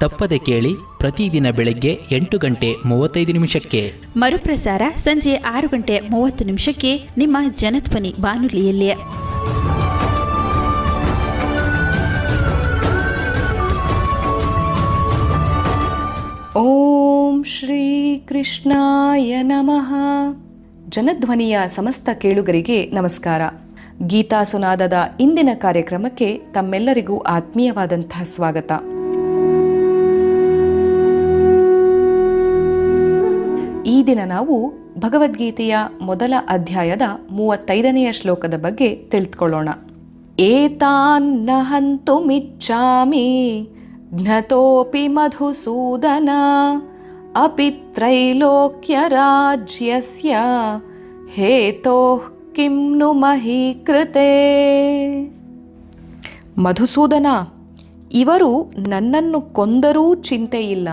ತಪ್ಪದೆ ಕೇಳಿ ಪ್ರತಿದಿನ ಬೆಳಗ್ಗೆ ಎಂಟು ಗಂಟೆ ಮೂವತ್ತೈದು ನಿಮಿಷಕ್ಕೆ. ಮರುಪ್ರಸಾರ ಸಂಜೆ ಆರು ಗಂಟೆ ಮೂವತ್ತು ನಿಮಿಷಕ್ಕೆ ನಿಮ್ಮ ಜನಧ್ವನಿ ಬಾನುಲಿಯಲ್ಲಿ. ಓಂ ಶ್ರೀ ಕೃಷ್ಣಾಯ ನಮಃ. ಜನಧ್ವನಿಯ ಸಮಸ್ತ ಕೇಳುಗರಿಗೆ ನಮಸ್ಕಾರ. ಗೀತಾ ಸುನಾದದ ಇಂದಿನ ಕಾರ್ಯಕ್ರಮಕ್ಕೆ ತಮ್ಮೆಲ್ಲರಿಗೂ ಆತ್ಮೀಯವಾದಂತಹ ಸ್ವಾಗತ. ಈ ದಿನ ನಾವು ಭಗವದ್ಗೀತೆಯ ಮೊದಲ ಅಧ್ಯಾಯದ ಮೂವತ್ತೈದನೆಯ ಶ್ಲೋಕದ ಬಗ್ಗೆ ತಿಳಿದುಕೊಳ್ಳೋಣ ಏತಾನ್ನ ಹಂತುಮಿಚ್ಚಾಮಿ ಜ್ಞತೋಪಿ ಮಧುಸೂದನ, ಅಪಿ ತ್ರೈಲೋಕ್ಯ ರಾಜ್ಯಸ್ಯ, ಹೇತೋ ಕಿಂನು ಮಹಿ ಮಹೀಕೃತೆ. ಮಧುಸೂದನ, ಇವರು ನನ್ನನ್ನು ಕೊಂದರೂ ಚಿಂತೆಯಿಲ್ಲ.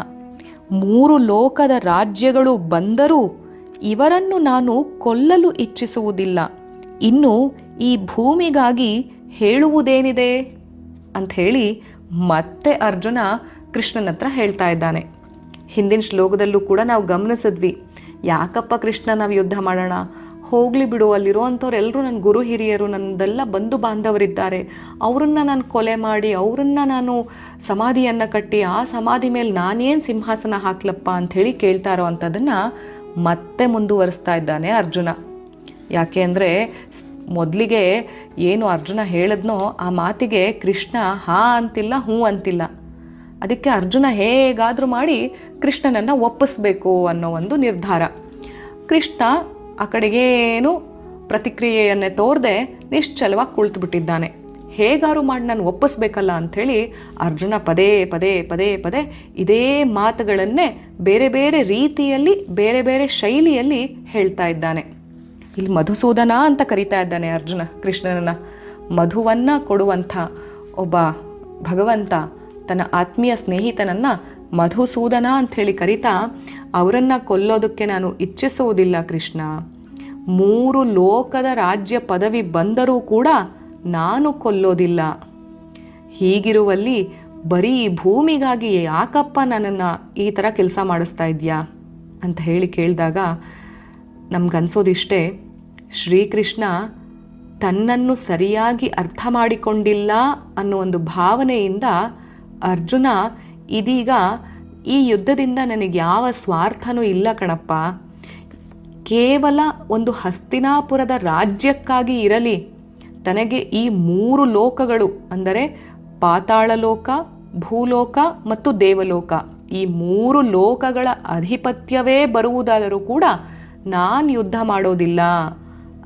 ಮೂರು ಲೋಕದ ರಾಜ್ಯಗಳು ಬಂದರೂ ಇವರನ್ನು ನಾನು ಕೊಲ್ಲಲು ಇಚ್ಛಿಸುವುದಿಲ್ಲ. ಇನ್ನು ಈ ಭೂಮಿಗಾಗಿ ಹೇಳುವುದೇನಿದೆ? ಅಂತ ಹೇಳಿ ಮತ್ತೆ ಅರ್ಜುನ ಕೃಷ್ಣನ ಹತ್ರ ಹೇಳ್ತಾ ಇದ್ದಾನೆ. ಹಿಂದಿನ ಶ್ಲೋಕದಲ್ಲೂ ಕೂಡ ನಾವು ಗಮನಿಸಿದ್ವಿ. ಯಾಕಪ್ಪ ಕೃಷ್ಣ ನಾವು ಯುದ್ಧ ಮಾಡೋಣ? ಹೋಗ್ಲಿ ಬಿಡು ಅಲ್ಲಿರುವಂಥವ್ರೆಲ್ಲರೂ ನನ್ನ ಗುರು ಹಿರಿಯರು ನನ್ನದೆಲ್ಲ ಬಂಧು ಬಾಂಧವರಿದ್ದಾರೆ. ಅವರನ್ನು ನಾನು ಕೊಲೆ ಮಾಡಿ, ಅವರನ್ನು ನಾನು ಸಮಾಧಿಯನ್ನು ಕಟ್ಟಿ, ಆ ಸಮಾಧಿ ಮೇಲೆ ನಾನೇನು ಸಿಂಹಾಸನ ಹಾಕ್ಲಪ್ಪ ಅಂಥೇಳಿ ಕೇಳ್ತಾ ಇರೋ ಮತ್ತೆ ಮುಂದುವರಿಸ್ತಾ ಇದ್ದಾನೆ ಅರ್ಜುನ. ಯಾಕೆ ಅಂದರೆ ಮೊದಲಿಗೆ ಏನು ಅರ್ಜುನ ಹೇಳಿದ್ನೋ ಆ ಮಾತಿಗೆ ಕೃಷ್ಣ ಹಾ ಅಂತಿಲ್ಲ ಹ್ಞೂ ಅಂತಿಲ್ಲ. ಅದಕ್ಕೆ ಅರ್ಜುನ ಹೇಗಾದರೂ ಮಾಡಿ ಕೃಷ್ಣನನ್ನು ಒಪ್ಪಿಸ್ಬೇಕು ಅನ್ನೋ ಒಂದು ನಿರ್ಧಾರ. ಕೃಷ್ಣ ಆ ಕಡೆಗೇನು ಪ್ರತಿಕ್ರಿಯೆಯನ್ನೇ ತೋರದೆ ನಿಶ್ಚಲವಾಗಿ ಕುಳಿತುಬಿಟ್ಟಿದ್ದಾನೆ. ಹೇಗಾರು ಮಾಡಿ ನಾನು ಒಪ್ಪಿಸ್ಬೇಕಲ್ಲ ಅಂಥೇಳಿ ಅರ್ಜುನ ಪದೇ ಪದೇ ಪದೇ ಪದೇ ಇದೇ ಮಾತುಗಳನ್ನೇ ಬೇರೆ ಬೇರೆ ರೀತಿಯಲ್ಲಿ, ಬೇರೆ ಬೇರೆ ಶೈಲಿಯಲ್ಲಿ ಹೇಳ್ತಾ ಇದ್ದಾನೆ. ಇಲ್ಲಿ ಮಧುಸೂದನ ಅಂತ ಕರಿತಾ ಇದ್ದಾನೆ ಅರ್ಜುನ ಕೃಷ್ಣನನ್ನ. ಮಧುವನ್ನು ಕೊಡುವಂಥ ಒಬ್ಬ ಭಗವಂತ ತನ್ನ ಆತ್ಮೀಯ ಸ್ನೇಹಿತನನ್ನು ಮಧುಸೂದನ ಅಂಥೇಳಿ ಕರಿತಾ ಅವರನ್ನು ಕೊಲ್ಲೋದಕ್ಕೆ ನಾನು ಇಚ್ಛಿಸುವುದಿಲ್ಲ ಕೃಷ್ಣ. ಮೂರು ಲೋಕದ ರಾಜ್ಯ ಪದವಿ ಬಂದರೂ ಕೂಡ ನಾನು ಕೊಲ್ಲೋದಿಲ್ಲ. ಹೀಗಿರುವಲ್ಲಿ ಬರೀ ಭೂಮಿಗಾಗಿ ಯಾಕಪ್ಪ ನನ್ನನ್ನು ಈ ಥರ ಕೆಲಸ ಮಾಡಿಸ್ತಾ ಇದೆಯಾ? ಅಂತ ಹೇಳಿ ಕೇಳಿದಾಗ ನಮ್ಗನ್ಸೋದಿಷ್ಟೇ, ಶ್ರೀಕೃಷ್ಣ ತನ್ನನ್ನು ಸರಿಯಾಗಿ ಅರ್ಥ ಮಾಡಿಕೊಂಡಿಲ್ಲ ಅನ್ನೋ ಒಂದು ಭಾವನೆಯಿಂದ ಅರ್ಜುನ ಇದೀಗ ಈ ಯುದ್ಧದಿಂದ ನನಗೆ ಯಾವ ಸ್ವಾರ್ಥನೂ ಇಲ್ಲ ಕಣಪ್ಪ. ಕೇವಲ ಒಂದು ಹಸ್ತಿನಾಪುರದ ರಾಜ್ಯಕ್ಕಾಗಿ ಇರಲಿ. ತನಗೆ ಈ ಮೂರು ಲೋಕಗಳು ಅಂದರೆ ಪಾತಾಳ ಲೋಕ ಭೂಲೋಕ ಮತ್ತು ದೇವಲೋಕ ಈ ಮೂರು ಲೋಕಗಳ ಅಧಿಪತ್ಯವೇ ಬರುವುದಾದರೂ ಕೂಡ ನಾನು ಯುದ್ಧ ಮಾಡೋದಿಲ್ಲ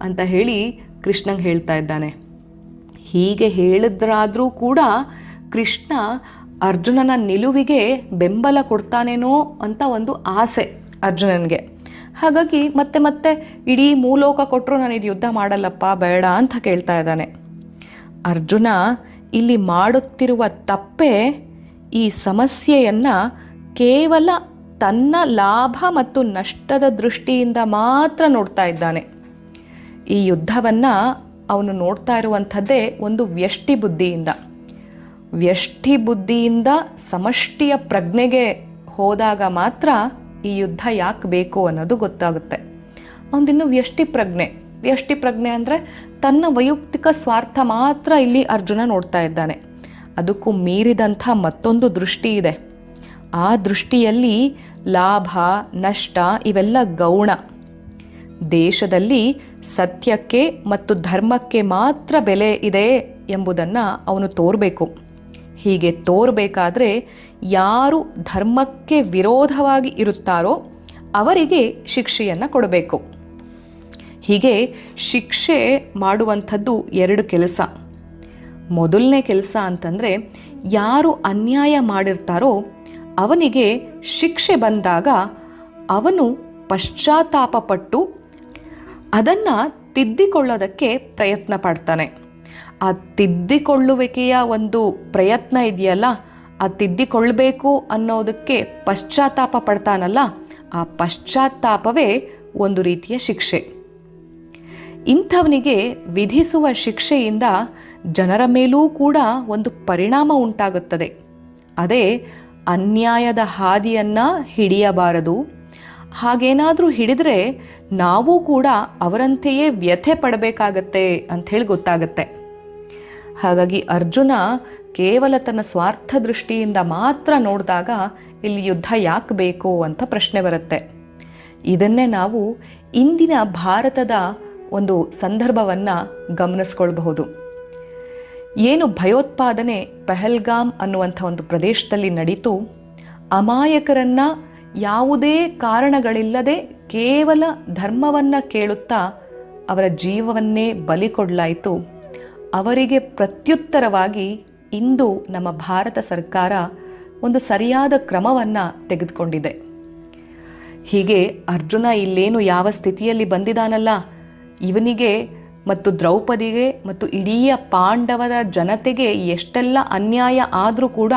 ಅಂತ ಹೇಳಿ ಕೃಷ್ಣಂಗೆ ಹೇಳ್ತಾ ಇದ್ದಾನೆ. ಹೀಗೆ ಹೇಳಿದ್ರಾದರೂ ಕೂಡ ಕೃಷ್ಣ ಅರ್ಜುನನ ನಿಲುವಿಗೆ ಬೆಂಬಲ ಕೊಡ್ತಾನೇನೋ ಅಂತ ಒಂದು ಆಸೆ ಅರ್ಜುನನಿಗೆ. ಹಾಗಾಗಿ ಮತ್ತೆ ಮತ್ತೆ ಇಡೀ ಮೂಲೋಕ ಕೊಟ್ಟರು ನಾನು ಇದು ಯುದ್ಧ ಮಾಡಲ್ಲಪ್ಪ, ಬೇಡ ಅಂತ ಕೇಳ್ತಾ ಇದ್ದಾನೆ. ಅರ್ಜುನ ಇಲ್ಲಿ ಮಾಡುತ್ತಿರುವ ತಪ್ಪೆ ಈ ಸಮಸ್ಯೆಯನ್ನು ಕೇವಲ ತನ್ನ ಲಾಭ ಮತ್ತು ನಷ್ಟದ ದೃಷ್ಟಿಯಿಂದ ಮಾತ್ರ ನೋಡ್ತಾ ಇದ್ದಾನೆ. ಈ ಯುದ್ಧವನ್ನು ಅವನು ನೋಡ್ತಾ ಇರುವಂಥದ್ದೇ ಒಂದು ವ್ಯಷ್ಟಿ ಬುದ್ಧಿಯಿಂದ. ವ್ಯಷ್ಟಿ ಬುದ್ಧಿಯಿಂದ ಸಮಷ್ಟಿಯ ಪ್ರಜ್ಞೆಗೆ ಹೋದಾಗ ಮಾತ್ರ ಈ ಯುದ್ಧ ಯಾಕೆ ಬೇಕು ಅನ್ನೋದು ಗೊತ್ತಾಗುತ್ತೆ. ಅವನಿನ್ನು ವ್ಯಷ್ಟಿ ಪ್ರಜ್ಞೆ. ವ್ಯಷ್ಟಿ ಪ್ರಜ್ಞೆ ಅಂದರೆ ತನ್ನ ವೈಯಕ್ತಿಕ ಸ್ವಾರ್ಥ ಮಾತ್ರ ಇಲ್ಲಿ ಅರ್ಜುನ ನೋಡ್ತಾ ಇದ್ದಾನೆ. ಅದಕ್ಕೂ ಮೀರಿದಂಥ ಮತ್ತೊಂದು ದೃಷ್ಟಿ ಇದೆ. ಆ ದೃಷ್ಟಿಯಲ್ಲಿ ಲಾಭ, ನಷ್ಟ ಇವೆಲ್ಲ ಗೌಣ. ದೇಶದಲ್ಲಿ ಸತ್ಯಕ್ಕೆ ಮತ್ತು ಧರ್ಮಕ್ಕೆ ಮಾತ್ರ ಬೆಲೆ ಇದೆ ಎಂಬುದನ್ನು ಅವನು ತೋರಬೇಕು. ಹೀಗೆ ತೋರಬೇಕಾದ್ರೆ ಯಾರು ಧರ್ಮಕ್ಕೆ ವಿರೋಧವಾಗಿ ಇರುತ್ತಾರೋ ಅವರಿಗೆ ಶಿಕ್ಷೆಯನ್ನು ಕೊಡಬೇಕು. ಹೀಗೆ ಶಿಕ್ಷೆ ಮಾಡುವಂಥದ್ದು ಎರಡು ಕೆಲಸ. ಮೊದಲನೇ ಕೆಲಸ ಅಂತಂದರೆ ಯಾರು ಅನ್ಯಾಯ ಮಾಡಿರ್ತಾರೋ ಅವನಿಗೆ ಶಿಕ್ಷೆ ಬಂದಾಗ ಅವನು ಪಶ್ಚಾತ್ತಾಪಪಟ್ಟು ಅದನ್ನು ತಿದ್ದಿಕೊಳ್ಳೋದಕ್ಕೆ ಪ್ರಯತ್ನ ಪಡ್ತಾನೆ. ಆ ತಿದ್ದಿಕೊಳ್ಳುವಿಕೆಯ ಒಂದು ಪ್ರಯತ್ನ ಇದೆಯಲ್ಲ, ಆ ತಿದ್ದಿಕೊಳ್ಳಬೇಕು ಅನ್ನೋದಕ್ಕೆ ಪಶ್ಚಾತ್ತಾಪ ಪಡ್ತಾನಲ್ಲ, ಆ ಪಶ್ಚಾತ್ತಾಪವೇ ಒಂದು ರೀತಿಯ ಶಿಕ್ಷೆ. ಇಂಥವನಿಗೆ ವಿಧಿಸುವ ಶಿಕ್ಷೆಯಿಂದ ಜನರ ಮೇಲೂ ಕೂಡ ಒಂದು ಪರಿಣಾಮ ಉಂಟಾಗುತ್ತದೆ. ಅದೇ ಅನ್ಯಾಯದ ಹಾದಿಯನ್ನು ಹಿಡಿಯಬಾರದು. ಹಾಗೇನಾದರೂ ಹಿಡಿದ್ರೆ ನಾವು ಕೂಡ ಅವರಂತೆಯೇ ವ್ಯಥೆ ಪಡಬೇಕಾಗತ್ತೆ ಅಂಥೇಳಿ ಗೊತ್ತಾಗತ್ತೆ. ಹಾಗಾಗಿ ಅರ್ಜುನ ಕೇವಲ ತನ್ನ ಸ್ವಾರ್ಥ ದೃಷ್ಟಿಯಿಂದ ಮಾತ್ರ ನೋಡಿದಾಗ ಇಲ್ಲಿ ಯುದ್ಧ ಯಾಕೆ ಬೇಕು ಅಂತ ಪ್ರಶ್ನೆ ಬರುತ್ತೆ. ಇದನ್ನೇ ನಾವು ಇಂದಿನ ಭಾರತದ ಒಂದು ಸಂದರ್ಭವನ್ನು ಗಮನಿಸ್ಕೊಳ್ಬಹುದು. ಏನು ಭಯೋತ್ಪಾದನೆ ಪೆಹಲ್ಗಾಮ್ ಅನ್ನುವಂಥ ಒಂದು ಪ್ರದೇಶದಲ್ಲಿ ನಡೀತು, ಅಮಾಯಕರನ್ನು ಯಾವುದೇ ಕಾರಣಗಳಿಲ್ಲದೆ ಕೇವಲ ಧರ್ಮವನ್ನ ಕೇಳುತ್ತಾ ಅವರ ಜೀವವನ್ನೇ ಬಲಿ ಕೊಡಲಾಯಿತು. ಅವರಿಗೆ ಪ್ರತ್ಯುತ್ತರವಾಗಿ ಇಂದು ನಮ್ಮ ಭಾರತ ಸರ್ಕಾರ ಒಂದು ಸರಿಯಾದ ಕ್ರಮವನ್ನು ತೆಗೆದುಕೊಂಡಿದೆ. ಹೀಗೆ ಅರ್ಜುನ ಇಲ್ಲೇನು ಯಾವ ಸ್ಥಿತಿಯಲ್ಲಿ ಬಂದಿದಾನಲ್ಲ? ಇವನಿಗೆ ಮತ್ತು ದ್ರೌಪದಿಗೆ ಮತ್ತು ಇಡೀ ಪಾಂಡವರ ಜನತೆಗೆ ಎಷ್ಟೆಲ್ಲ ಅನ್ಯಾಯ ಆದರೂ ಕೂಡ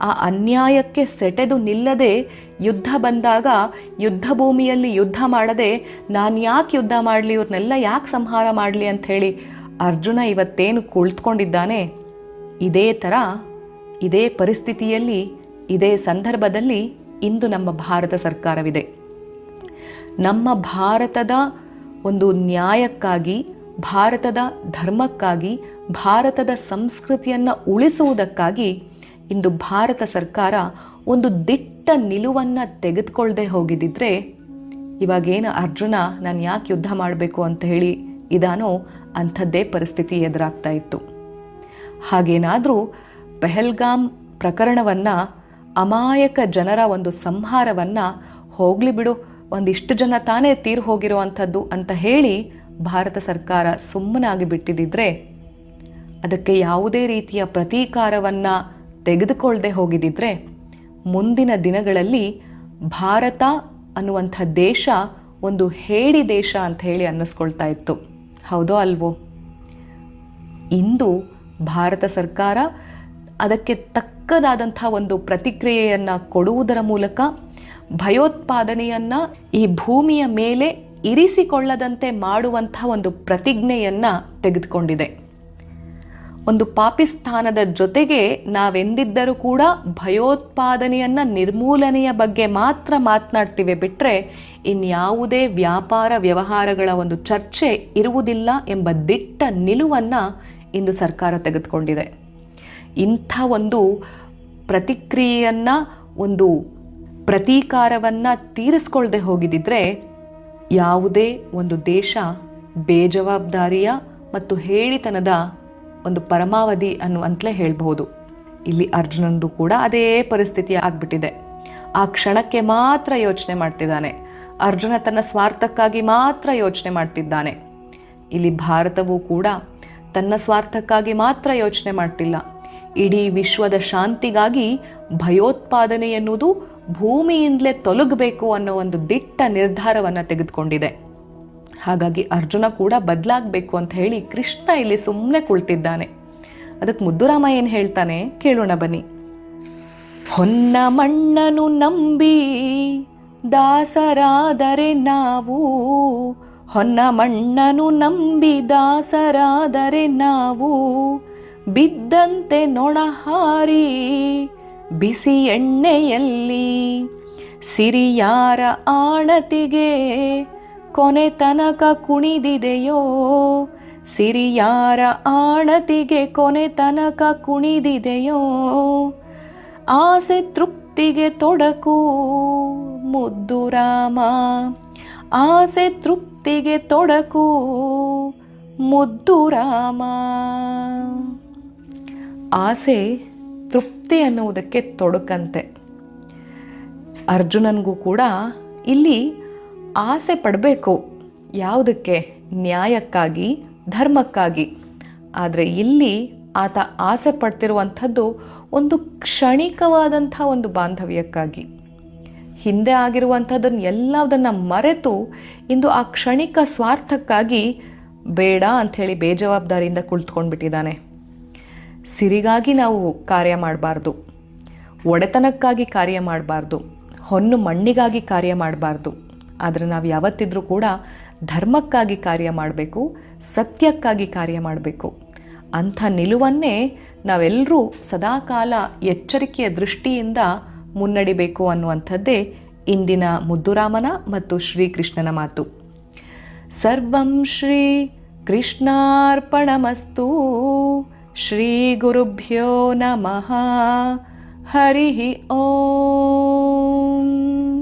ಆ ಅನ್ಯಾಯಕ್ಕೆ ಸೆಟೆದು ನಿಲ್ಲದೆ ಯುದ್ಧ ಬಂದಾಗ, ಯುದ್ಧ ಭೂಮಿಯಲ್ಲಿ ಯುದ್ಧ ಮಾಡದೆ ನಾನು ಯಾಕೆ ಯುದ್ಧ ಮಾಡಲಿ ಇವ್ರನ್ನೆಲ್ಲ ಯಾಕೆ ಸಂಹಾರ ಮಾಡಲಿ ಅಂಥೇಳಿ ಅರ್ಜುನ ಇವತ್ತೇನು ಕುಳಿತುಕೊಂಡಿದ್ದಾನೆ, ಇದೇ ಥರ ಇದೇ ಪರಿಸ್ಥಿತಿಯಲ್ಲಿ, ಇದೇ ಸಂದರ್ಭದಲ್ಲಿ ಇಂದು ನಮ್ಮ ಭಾರತ ಸರ್ಕಾರವಿದೆ. ನಮ್ಮ ಭಾರತದ ಒಂದು ನ್ಯಾಯಕ್ಕಾಗಿ, ಭಾರತದ ಧರ್ಮಕ್ಕಾಗಿ, ಭಾರತದ ಸಂಸ್ಕೃತಿಯನ್ನು ಉಳಿಸುವುದಕ್ಕಾಗಿ ಇಂದು ಭಾರತ ಸರ್ಕಾರ ಒಂದು ದಿಟ್ಟ ನಿಲುವನ್ನು ತೆಗೆದುಕೊಳ್ಳದೆ ಹೋಗಿದ್ದಿದ್ರೆ, ಇವಾಗೇನು ಅರ್ಜುನ, ನಾನು ಯಾಕೆ ಯುದ್ಧ ಮಾಡಬೇಕು ಅಂತ ಹೇಳಿ ಇದಾನೋ ಅಂಥದ್ದೇ ಪರಿಸ್ಥಿತಿ ಎದುರಾಗ್ತಾ ಇತ್ತು. ಹಾಗೇನಾದರೂ ಪೆಹಲ್ಗಾಮ್ ಪ್ರಕರಣವನ್ನು, ಅಮಾಯಕ ಜನರ ಒಂದು ಸಂಹಾರವನ್ನು ಹೋಗಲಿ ಬಿಡು, ಒಂದಿಷ್ಟು ಜನ ತಾನೇ ತೀರು ಹೋಗಿರುವಂಥದ್ದು ಅಂತ ಹೇಳಿ ಭಾರತ ಸರ್ಕಾರ ಸುಮ್ಮನಾಗಿ ಬಿಟ್ಟಿದ್ದಿದ್ರೆ ಅದಕ್ಕೆ ಯಾವುದೇ ರೀತಿಯ ಪ್ರತೀಕಾರವನ್ನು ತೆಗೆದುಕೊಳ್ಳದೆ ಹೋಗಿದ್ದಿದ್ರೆ ಮುಂದಿನ ದಿನಗಳಲ್ಲಿ ಭಾರತ ಅನ್ನುವಂಥ ದೇಶ ಒಂದು ಹೇಡಿ ದೇಶ ಅಂತ ಹೇಳಿ ಅನ್ನಿಸ್ಕೊಳ್ತಾ ಇತ್ತು. ಹೌದೋ ಅಲ್ವೋ? ಇಂದು ಭಾರತ ಸರ್ಕಾರ ಅದಕ್ಕೆ ತಕ್ಕದಾದಂಥ ಒಂದು ಪ್ರತಿಕ್ರಿಯೆಯನ್ನು ಕೊಡುವುದರ ಮೂಲಕ ಭಯೋತ್ಪಾದನೆಯನ್ನು ಈ ಭೂಮಿಯ ಮೇಲೆ ಇರಿಸಿಕೊಳ್ಳದಂತೆ ಮಾಡುವಂಥ ಒಂದು ಪ್ರತಿಜ್ಞೆಯನ್ನು ತೆಗೆದುಕೊಂಡಿದೆ. ಒಂದು ಪಾಕಿಸ್ತಾನದ ಜೊತೆಗೆ ನಾವೆಂದಿದ್ದರೂ ಕೂಡ ಭಯೋತ್ಪಾದನೆಯನ್ನು ನಿರ್ಮೂಲನೆಯ ಬಗ್ಗೆ ಮಾತ್ರ ಮಾತನಾಡ್ತೀವಿ ಬಿಟ್ಟರೆ ಇನ್ಯಾವುದೇ ವ್ಯಾಪಾರ ವ್ಯವಹಾರಗಳ ಒಂದು ಚರ್ಚೆ ಇರುವುದಿಲ್ಲ ಎಂಬ ದಿಟ್ಟ ನಿಲುವನ್ನು ಇಂದು ಸರ್ಕಾರ ತೆಗೆದುಕೊಂಡಿದೆ. ಇಂಥ ಒಂದು ಪ್ರತಿಕ್ರಿಯೆಯನ್ನು, ಒಂದು ಪ್ರತೀಕಾರವನ್ನು ತೀರಿಸ್ಕೊಳ್ಳದೆ ಹೋಗಿದ್ದಿದ್ರೆ ಯಾವುದೇ ಒಂದು ದೇಶ ಬೇಜವಾಬ್ದಾರಿಯ ಮತ್ತು ಹೇಳಿತನದ ಒಂದು ಪರಮಾವಧಿ ಅನ್ನುವಂತಲೇ ಹೇಳಬಹುದು. ಇಲ್ಲಿ ಅರ್ಜುನಂದು ಕೂಡ ಅದೇ ಪರಿಸ್ಥಿತಿ ಆಗ್ಬಿಟ್ಟಿದೆ. ಆ ಕ್ಷಣಕ್ಕೆ ಮಾತ್ರ ಯೋಚನೆ ಮಾಡ್ತಿದ್ದಾನೆ. ಅರ್ಜುನ ತನ್ನ ಸ್ವಾರ್ಥಕ್ಕಾಗಿ ಮಾತ್ರ ಯೋಚನೆ ಮಾಡ್ತಿದ್ದಾನೆ. ಇಲ್ಲಿ ಭಾರತವೂ ಕೂಡ ತನ್ನ ಸ್ವಾರ್ಥಕ್ಕಾಗಿ ಮಾತ್ರ ಯೋಚನೆ ಮಾಡ್ತಿಲ್ಲ. ಇಡೀ ವಿಶ್ವದ ಶಾಂತಿಗಾಗಿ ಭಯೋತ್ಪಾದನೆ ಎನ್ನುವುದು ಭೂಮಿಯಿಂದಲೇ ತೊಲಗಬೇಕು ಅನ್ನೋ ಒಂದು ದಿಟ್ಟ ನಿರ್ಧಾರವನ್ನು ತೆಗೆದುಕೊಂಡಿದೆ. ಹಾಗಾಗಿ ಅರ್ಜುನ ಕೂಡ ಬದಲಾಗಬೇಕು ಅಂತ ಹೇಳಿ ಕೃಷ್ಣ ಇಲ್ಲಿ ಸುಮ್ಮನೆ ಕುಳಿತಿದ್ದಾನೆ. ಅದಕ್ಕೆ ಮುದ್ದುರಾಮ ಏನು ಹೇಳ್ತಾನೆ? ಕೇಳೋಣ ಬನ್ನಿ. ಹೊನ್ನ ಮಣ್ಣನು ನಂಬಿ ದಾಸರಾದರೆ ನಾವು. ಹೊನ್ನ ಮಣ್ಣನು ನಂಬಿ ದಾಸರಾದರೆ ನಾವು. ಬಿದ್ದಂತೆ ನೊಣ ಹಾರಿ ಬಿಸಿ ಎಣ್ಣೆಯಲ್ಲಿ ಸಿರಿಯಾರ ಆಣತಿಗೆ ಕೊನೆ ತನಕ ಕುಣಿದಿದೆಯೋ? ಸಿರಿಯಾರ ಆಣತಿಗೆ ಕೊನೆ ತನಕ ಕುಣಿದಿದೆಯೋ? ಆಸೆ ತೃಪ್ತಿಗೆ ತೊಡಕು ಮುದ್ದು ರಾಮ. ಆಸೆ ತೃಪ್ತಿಗೆ ತೊಡಕು ಮುದ್ದು ರಾಮ. ಆಸೆ ತೃಪ್ತಿ ಅನ್ನುವುದಕ್ಕೆ ತೊಡಕಂತೆ. ಅರ್ಜುನನಿಗೂ ಕೂಡ ಇಲ್ಲಿ ಆಸೆ ಪಡಬೇಕು. ಯಾವುದಕ್ಕೆ? ನ್ಯಾಯಕ್ಕಾಗಿ, ಧರ್ಮಕ್ಕಾಗಿ. ಆದರೆ ಇಲ್ಲಿ ಆತ ಆಸೆ ಪಡ್ತಿರುವಂಥದ್ದು ಒಂದು ಕ್ಷಣಿಕವಾದಂಥ ಒಂದು ಬಾಂಧವ್ಯಕ್ಕಾಗಿ. ಹಿಂದೆ ಆಗಿರುವಂಥದ್ದನ್ನು ಎಲ್ಲದನ್ನು ಮರೆತು ಇಂದು ಆ ಕ್ಷಣಿಕ ಸ್ವಾರ್ಥಕ್ಕಾಗಿ ಬೇಡ ಅಂಥೇಳಿ ಬೇಜವಾಬ್ದಾರಿಯಿಂದ ಕುಳಿತುಕೊಂಡ್ಬಿಟ್ಟಿದ್ದಾನೆ. ಸಿರಿಗಾಗಿ ನಾವು ಕಾರ್ಯ ಮಾಡಬಾರ್ದು. ಒಡೆತನಕ್ಕಾಗಿ ಕಾರ್ಯ ಮಾಡಬಾರ್ದು. ಹೊನ್ನು ಮಣ್ಣಿಗಾಗಿ ಕಾರ್ಯ ಮಾಡಬಾರ್ದು. ಆದರೆ ನಾವು ಯಾವತ್ತಿದ್ರೂ ಕೂಡ ಧರ್ಮಕ್ಕಾಗಿ ಕಾರ್ಯ ಮಾಡಬೇಕು, ಸತ್ಯಕ್ಕಾಗಿ ಕಾರ್ಯ ಮಾಡಬೇಕು. ಅಂಥ ನಿಲುವನ್ನೇ ನಾವೆಲ್ಲರೂ ಸದಾಕಾಲ ಎಚ್ಚರಿಕೆಯ ದೃಷ್ಟಿಯಿಂದ ಮುನ್ನಡಿಬೇಕು ಅನ್ನುವಂಥದ್ದೇ ಇಂದಿನ ಮುದ್ದುರಾಮನ ಮತ್ತು ಶ್ರೀಕೃಷ್ಣನ ಮಾತು. ಸರ್ವಂ ಶ್ರೀ ಕೃಷ್ಣಾರ್ಪಣಮಸ್ತು. ಶ್ರೀ ಗುರುಭ್ಯೋ ನಮಃ. ಹರಿ ಓಂ.